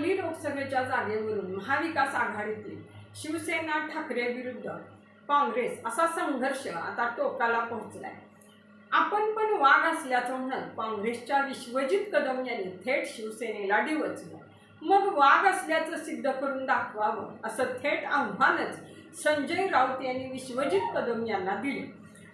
सांगली लोकसभेच्या जागेवरून महाविकास आघाडीतील शिवसेना ठाकरे विरुद्ध काँग्रेस असा संघर्ष आता टोकाला पोहोचलाय. आपण पण वाघ असल्याचं म्हणत काँग्रेसच्या विश्वजित कदम यांनी थेट शिवसेनेला डिवचलं. मग वाघ असल्याचं सिद्ध करून दाखवावं असं थेट आव्हानच संजय राऊत यांनी विश्वजित कदम यांना दिले.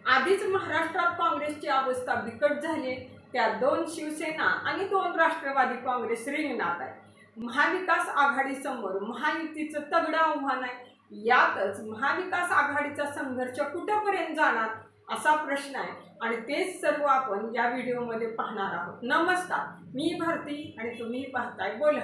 आधीच महाराष्ट्रात काँग्रेसची अवस्था बिकट झाली. त्या दोन शिवसेना आणि दोन राष्ट्रवादी काँग्रेस रिंगणात आहे महाविकास आघाडीसमोर महायुतीचं तगडं आव्हान आहे. यातच महाविकास आघाडीचा संघर्ष कुठंपर्यंत जाणार असा प्रश्न आहे. आणि तेच सर्व आपण या व्हिडिओमध्ये पाहणार आहोत. नमस्कार मी भारती आणि तुम्ही पाहताय बोल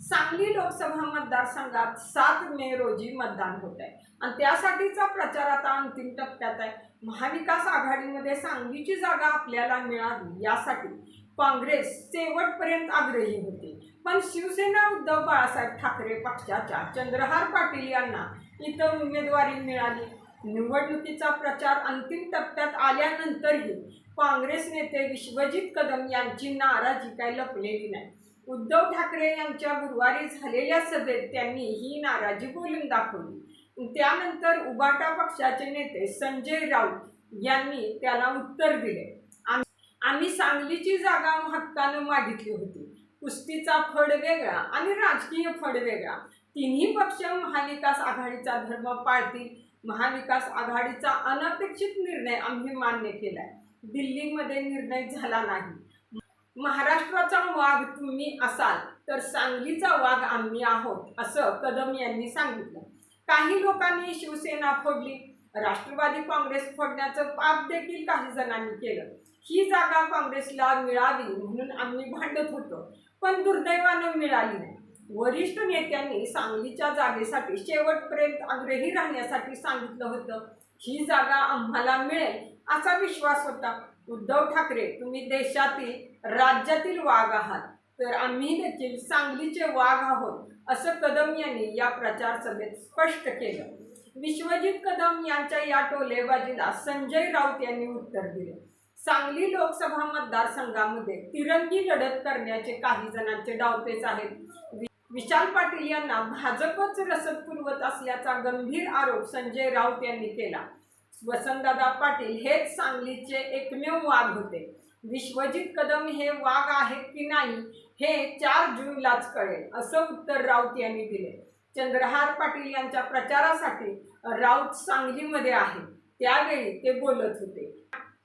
सांगली लोकसभा मतदारसंघात सात मे रोजी मतदान होत आहे. आणि त्यासाठीचा प्रचार आता अंतिम टप्प्यात आहे. महाविकास आघाडीमध्ये सांगलीची जागा आपल्याला मिळावी यासाठी काँग्रेस शेवटपर्यंत आग्रही होती. पण शिवसेना उद्धव बाळासाहेब ठाकरे पक्षाच्या चंद्रहार पाटील यांना इथं उमेदवारी मिळाली. निवडणुकीचा प्रचार अंतिम टप्प्यात आल्यानंतरही काँग्रेस नेते विश्वजित कदम यांची नाराजी काही लपलेली नाही. उद्धव ठाकरे यांच्या गुरुवारी झालेल्या सभेत त्यांनी ही नाराजी बोलून दाखवली. त्यानंतर उबाटा पक्षाचे नेते संजय राऊत यांनी त्याला उत्तर दिले. आम्ही सांगलीची जागा हक्कानं मागितली होती. कुस्तीचा फड वेगळा आणि राजकीय फड वेगळा. तिन्ही पक्ष महाविकास आघाडीचा धर्म पाळतील. महाविकास आघाडीचा अनपेक्षित निर्णय आम्ही मान्य केलाय. दिल्लीमध्ये निर्णय झाला नाही. महाराष्ट्राचा वाघ तुम्ही असाल तर सांगलीचा वाघ आम्ही आहोत असं कदम यांनी सांगितलं. काही लोकांनी शिवसेना फोडली. राष्ट्रवादी काँग्रेस फोडण्याचं पाप देखील काही जणांनी केलं. ही जागा काँग्रेसला मिळावी म्हणून आम्ही भांडत होतो पण दुर्दैवानं मिळाली नाही. वरिष्ठ नेत्यांनी सांगलीच्या जागेसाठी शेवटपर्यंत आग्रही राहण्यासाठी सांगितलं होतं ही जागा आम्हाला मिळेल असा विश्वास होता. उद्धव ठाकरे तुम्ही देशातील राज्यातील वाघ आहात तर आम्ही देखील सांगलीचे वाघ आहोत असं कदम यांनी या प्रचार सभेत स्पष्ट केलं. विश्वजित कदम यांच्या या टोलेबाजीला संजय राऊत यांनी उत्तर दिले. सांगली लोकसभा मतदारसंघामध्ये तिरंगी लढत करण्याचे काही जणांचे डावपेच आहेत. विशाल पाटील यांना भाजपच रसद पुरवत असल्याचा गंभीर आरोप संजय राऊत यांनी केला. वसंतदादा पाटील हेच सांगलीचे एकमेव वाघ होते. विश्वजित कदम हे वाघ आहेत की नाही हे चार जूनलाच कळेल असं उत्तर राऊत यांनी दिले. चंद्रहार पाटील यांच्या प्रचारासाठी राऊत सांगलीमध्ये आहे. त्यावेळी ते बोलत होते.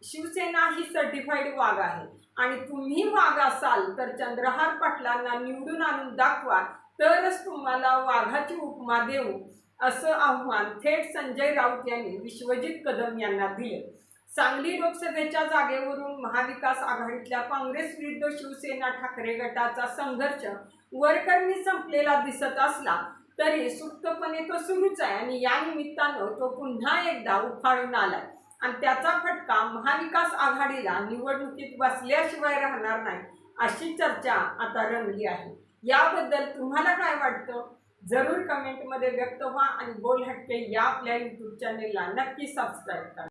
शिवसेना ही सर्टिफाईड वाघ आहे. आणि तुम्ही वाघ असाल तर चंद्रहार पाटलांना निवडून आणून दाखवा तरच तुम्हाला वाघाची उपमा देऊ असं आव्हान थेट संजय राऊत यांनी विश्वजित कदम यांना दिले. सांगली लोकसभेच्या जागेवरून महाविकास आघाडीतल्या काँग्रेस विरुद्ध शिवसेना ठाकरे गटाचा संघर्ष वरकरणी संपलेला दिसत असला तरी सुप्तपणे तो सुरूच आहे आणि या निमित्तानं तो पुन्हा एकदा उफाळून आलाय. आणि त्याचा फटका महाविकास आघाडीला निवडणुकीत बसल्याशिवाय राहणार नाही अशी चर्चा आता रंगली आहे. याबद्दल तुम्हाला काय वाटतं? जरूर कमेंटमध्ये व्यक्त व्हा आणि बोल हटके या आपल्या यूट्यूब चॅनेलला नक्की सबस्क्राईब करा.